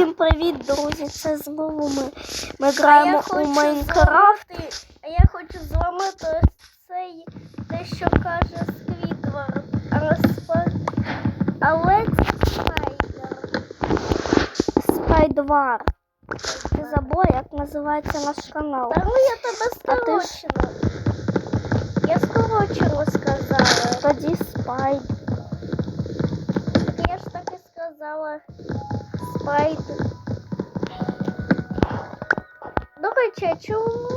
Всім привіт, друзі! Це знову ми. Ми граємо у Майнкрафт. А я хочу зламати цей те, що каже Сквідвард. Але, це спайдер. Спайдвар. Ти забула, як називається наш канал. Та ну я тебе А ти скорочила. Я скорочила сказала. Тоді спайд. Так я ж так і сказала. До речі, а чому?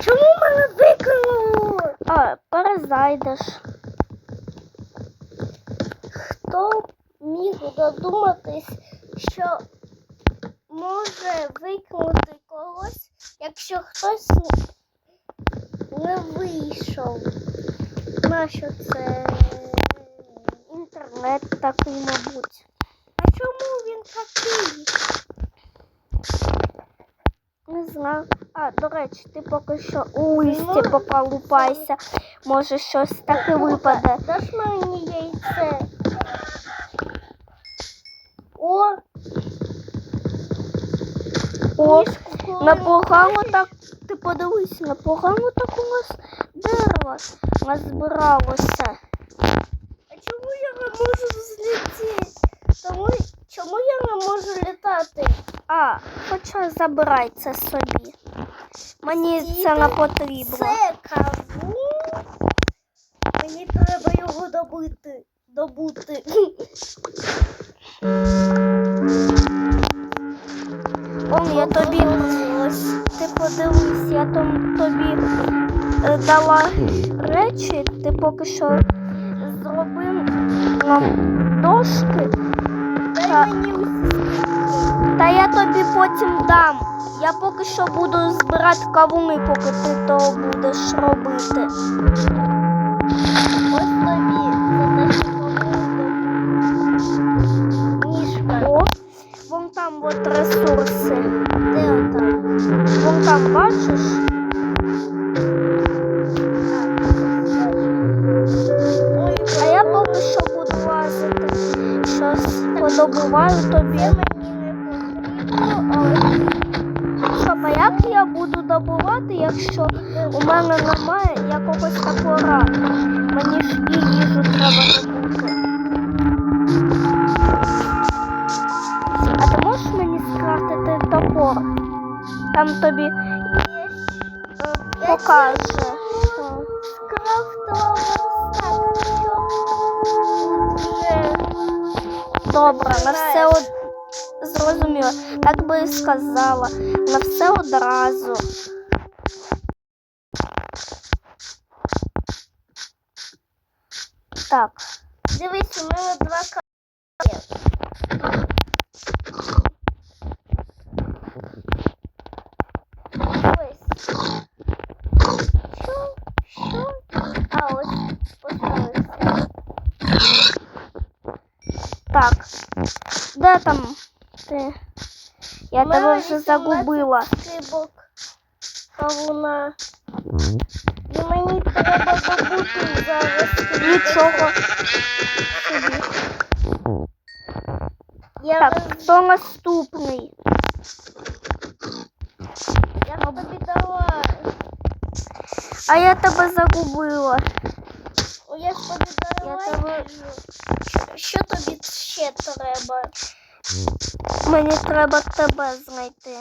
Чому мене викинуло? А, перезайдеш. Хто міг додуматись, що може викинути когось, якщо хтось не вийшов? Нащо це? Інтернет такий, мабуть. Чому він такий? Не знаю. А, до речі, ти поки що у листі Ну, поколупайся. Може щось таке випаде. Даш мені яйце. О, О, мішку, непогано так. Ти подивись, непогано так у нас дерево назбиралося. А чому я не можу взлетіти? Тому чому я не можу літати? А, хоча забирай це собі. Мені це не потрібно. Це кавун. Мені треба його добити. Добути. Он я тобі, ти подивись, я там тобі е, дала речі, ти поки що зробив нам дошки. Дай Та- я тобі потім дам. Я поки що буду збирати кавуни, поки ти то будеш робити. Ось тобі. Ніжка. О, вон там от ресурси. Де отам? Вон там бачиш? А як я буду добувати, якщо у мене немає якогось топора? Мені ж і їжу треба добути. А ти можеш мені скрафтити топор? Там тобі е, покаже. Добре, на все од... зрозуміло. Так би і сказала. На все одразу. Так. Дивись, у мене два каї. Ось. Що? Що? А, ось поставився. Так. Де там ти? Я У мене тебе вже 18 загубила. Скибок кавуна. І мені треба добути зараз. Нічого. собі. Я, Так, роз- хто наступний? я тобі дала. А я тебе загубила. О, Я ж тобі дала. Я тебе- Що- Що тобі ще треба? Мені треба тебе знайти.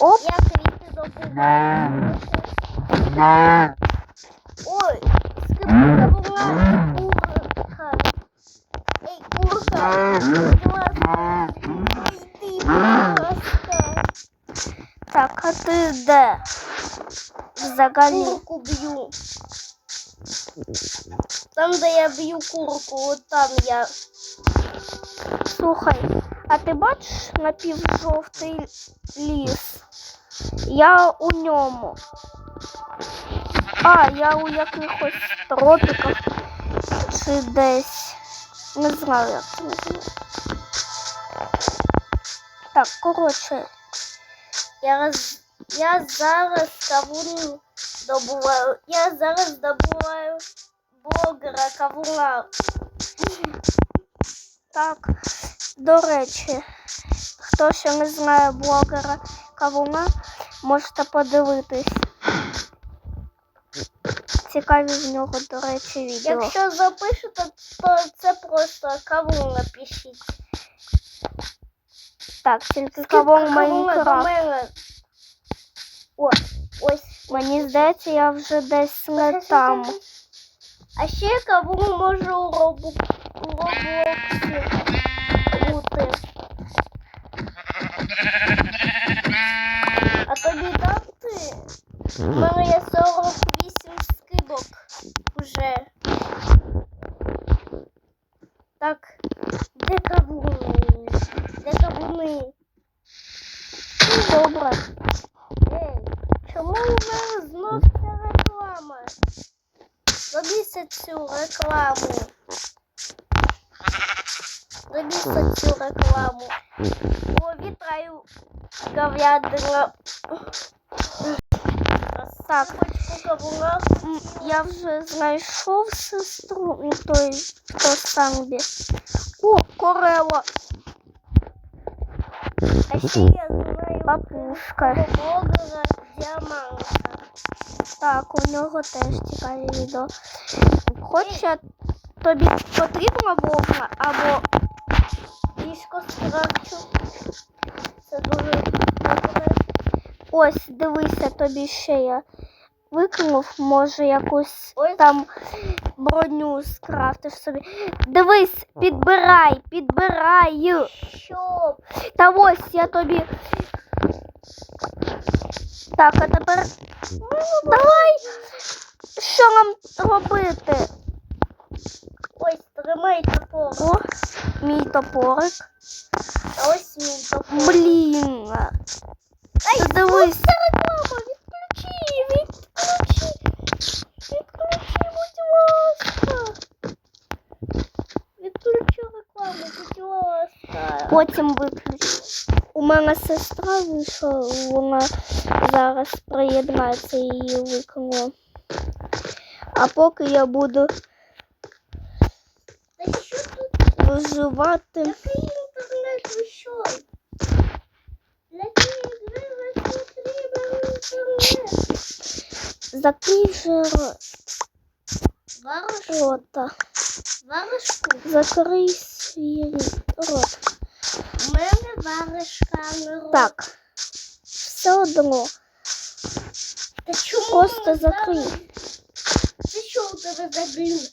Оп, Я квіти добуваю. Ой, скибка була курка. Ей, курка. Будь ласка, йди, будь ласка. так, а ти де? Взагалі. Курку б'ю. Там, де я б'ю курку, от там я. Слухай, а ти бачиш напівжовтий ліс? Я у ньому. А, я у якихось тропіках чи десь. Не знаю, як це називається. Так, коротше, Я, роз... я зараз кавун добуваю. Я зараз добуваю блогера кавуна. Так, до речі, хто ще не знає блогера Кавуна, можете подивитись. Цікаві в нього, до речі, відео. Якщо запишете, то це просто кавун напишіть. Так, тільки Кавун Майнкрафт. О, ось. Мені здається, я вже десь не там. А ще кавун може у робу у Роблоксі бути. А тобі дати? У мене є 48 скидок вже. Так, де кавуни? Де кавуни? Добре. Ей, чому у мене знов ця реклама? Забійся цю рекламу. Забійся цю рекламу. О, вітраю говядина. Так. Я вже знайшов сестру, той, хто самбі. О, корела, А ще я знаю папушка. блогера Діаманта. Так, у нього теж цікаві відео. Хоча тобі потрібна вовна або Ліжко скрафчу. Це дуже добре. ось дивися, тобі ще я викинув, може якусь Ось. там броню скрафтиш собі. Дивись, підбирай, підбирай. Що? Та ось я тобі. Так, а тепер. Давай! Що нам робити? Ось, тримай топор. О, мій топорик. А ось мій топор. Блін. Ай, дивись. Це реклама, відключи, відключи. Відключи, будь ласка. Відключи рекламу, будь ласка. Потім виключу. У мене сестра вийшла, вона зараз приєднається і її викинула. А поки я буду інтернет. Закрий Вариш, рота. варишку. Закрий свій рот. У мене варишка на рот. Так. Все одно. Та чому Просто закрий. Це що у тебе за глюк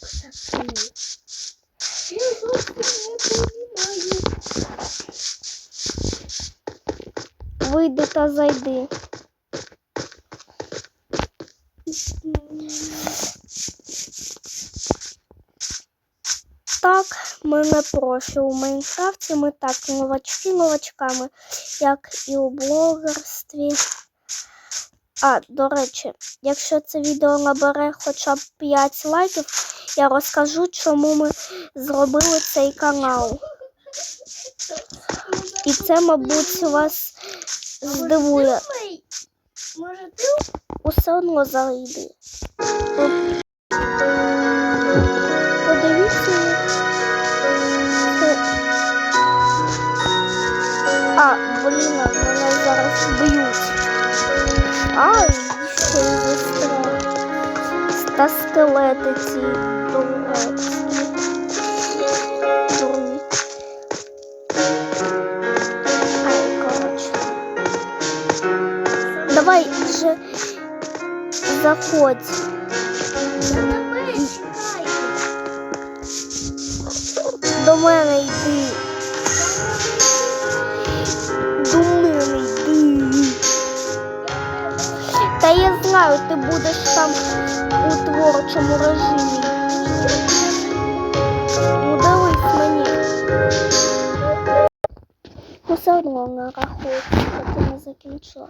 такий? Я зовсім не розумію. Вийди та зайди. Так, мене прошу у Майнкрафті. Ми так новачки новачками, як і у блогерстві. А, до речі, якщо це відео набере хоча б 5 лайків, я розкажу, чому ми зробили цей канал. І це, мабуть, вас здивує. Може ти Усе одно зайди. Давай заходь. До мене йди. До мене. Та я знаю, ти будеш там у творчому режимі. Ну дивись мені. Ну все одно не рахується, не закінчила.